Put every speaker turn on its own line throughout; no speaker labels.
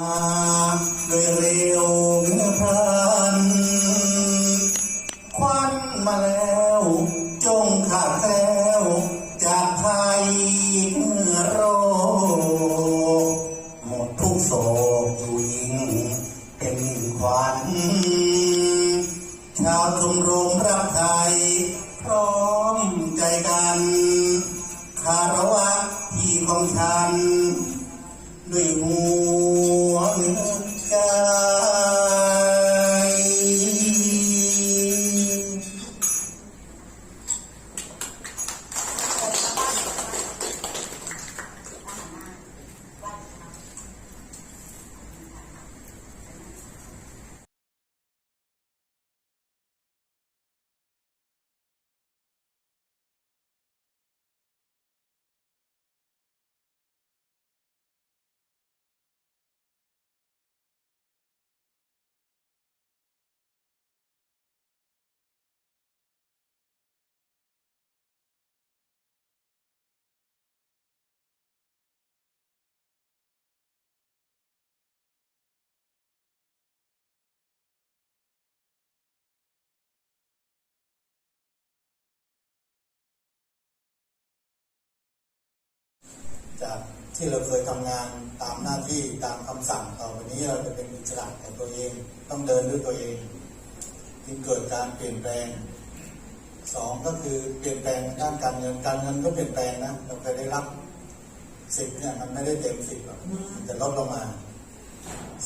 โดยเร็วเมื่อพลันควันมาแล้วจงขาดแล้วจากภัยเมื่อโรคหมดทุกโศกอยู่ยิ่งเป็นขวัญชาวชมรมรักไทย พร้อมใจกัน คารวะที่ของฉัน จากที่เราเคยทำงานตามหน้าที่ตามคำสั่งต่อไปนี้เราจะเป็นอิสระกับตัวเองต้องเดินด้วยตัวเองจึงเกิดการเปลี่ยนแปลงสองก็คือเปลี่ยนแปลงด้านการเงินการเงินก็เปลี่ยนแปลงนะเราเคยได้รับสิบเนี่ยมันไม่ได้เต็มสิบหรอกมันจะลดลงมา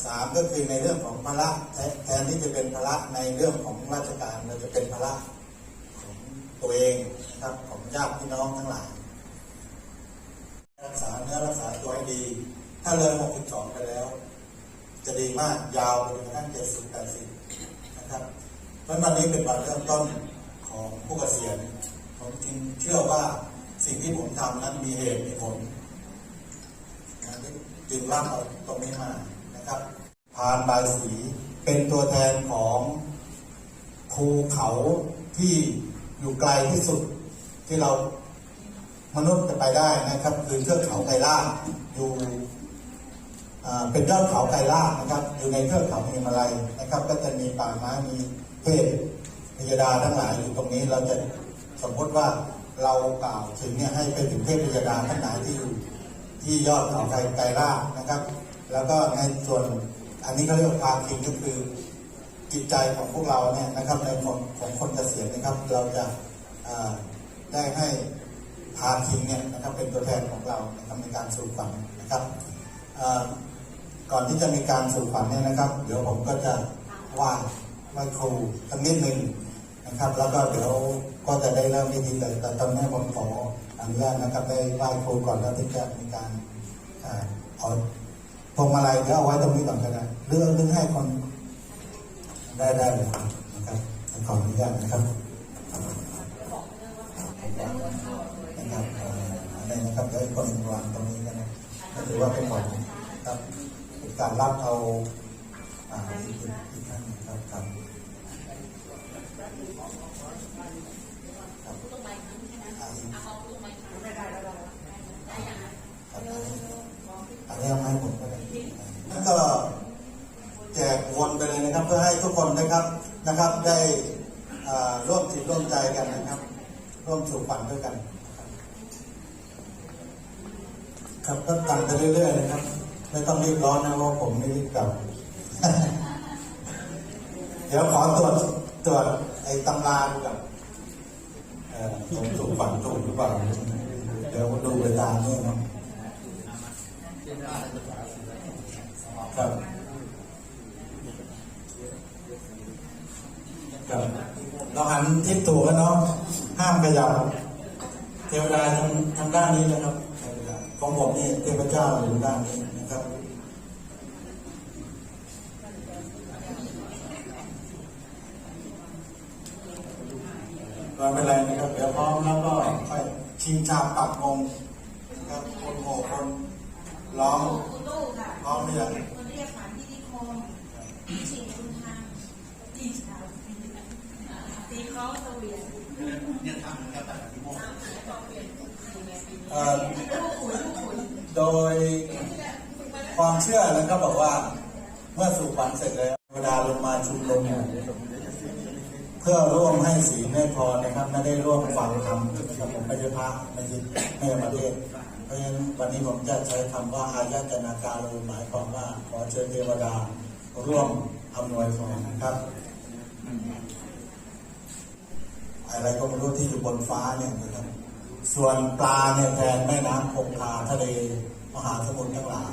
สามก็คือในเรื่องของภาระแทแทนที่จะเป็นภาระในเรื่องของราชการเราจะเป็นภาระของตัวเองนะครับของญาติพี่น้องทั้งหลาย รักษารักษาตัวให้ดี ถ้าเลย 62 ไปแล้ว จะดีมากยาวไปจนกระทั่ง70 80 นะครับเพราะวันนี้เป็นวันเริ่มต้นของผู้เกษียณ ผมจึงเชื่อว่าสิ่งที่ผมทำนั้นมีเหตุมีผลนะจึงรับเอาตรงนี้มานะครับพานบายสีเป็นตัวแทนของภูเขาที่อยู่ไกลที่สุดที่เรา มนุษย์จะไปได้นะครับ คือเทือกเขาไกรลาอยู่เป็นยอดเขาไกรลานะครับ อยู่ในเทือกเขาหิมาลัยนะครับ ก็จะมีป่าไม้มีเทพพยดาทั้งหลายอยู่ตรงนี้เราจะสมมติว่าเรากล่าวถึงเนี่ยให้ไปถึงเทพพยดาทั้งหลายที่อยู่ที่ยอดเขาไกรไกลานะครับ แล้วก็ในส่วนอันนี้เขาเรียกว่าความจริงก็คือจิตใจของพวกเราเนี่ยนะครับในคนของคนเกษียณนะครับ เราจะได้ให้ พาคิงเนี่ยนะครับเป็นตัวแทนของเรานะครับในการสู่ฝันนะครับก่อนที่จะมีการสู่ฝันเนี่ยนะครับ เดี๋ยวผมก็จะไหว้ไหว้ครูสักนิดหนึ่งนะครับ แล้วก็เดี๋ยวก็จะได้เริ่มพิธีแต่แต่ตอนนี้ผมขออนุญาตนะครับได้ไหว้ครูก่อนแล้วถึงจะมีการอ่าเอาพวงมาลัยเดี๋ยวเอาไว้ตรงนี้ก่อนก็ได้หรือหรือให้คนได้ได้เลยนะครับขออนุญาตนะครับ นะครับอ่ออะไรนะครับเดี๋ยวให้คนวางตรงนี้กันนะก็ถือว่าเป็นหมดครับเป็นการรับเอาอ่าอีกอีกท่านนึ่ครับครับครับอ่าอีกครับอันนี้เอาไม้ผมก็ได้แล้วก็แจกวนไปเลยนะครับ เพื่อให้ทุกคนนะครับนะครับ ได้ร่วมจิตร่วมใจกันนะครับ ร่วมสู่ฝันด้วยกัน ครับก็ตังไปเรื่อยๆนะครับ ไม่ต้องรีบร้อนนะเพราะผมไม่รีบกลับ เดี๋ยวขอตรวจตรวจไอ้ตำราดูกับเออผมสู่ฝันถูกหรือเปล่าเดี๋ยวดูไปตามนี่นะครับครับเราหันทิศถูกแล้วเนาะห้ามขยับเทวดาทางทางด้านนี้นะครับ ของผมนี่เทพเจ้าอยู่ด้านนี้นะครับก็ไม่เป็นไรนะครับ เดี๋ยวพร้อมแล้วก็ค่อยชิงชาปักมงนะครับคนโหคนร้องร้องไม่ยัง
คนเรียกฐานที่นิคมสิ่งคุณทางดีสาวตีคล้องเสวียน
เอ่อ
ลูกขุนลูกขุน
โดยความเชื่อนั้นก็บอกว่าเมื่อสู่ฝันเสร็จแล้วเวลาลงมาชุมนุมเพื่อร่วมให้สีลให้พรนะครับไม่ได้ร่วมฟังธรรมกับผมไม่ใช่พระไม่ใช่ไม่ใช่ประเทศเพราะฉะนั้นวันนี้ผมจะใช้คำว่าอายตนาการหมายความว่าขอเชิญเทวดาร่วมอำนวยพรนะครับอะไรก็ไม่รู้ที่อยู่บนฟ้าเนี่ยนะครับ ส่วนปลาเนี่ยแทนแม่น้ำคงคาทะเลมหาสมุทรทั้งหลาย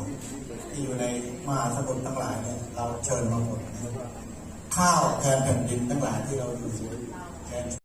ที่อยู่ในมหาสมุทรทั้งหลายเนี่ยเราเชิญมาหมดข้าวแทนแผ่นดินทั้งหลายที่เราอยู่แทน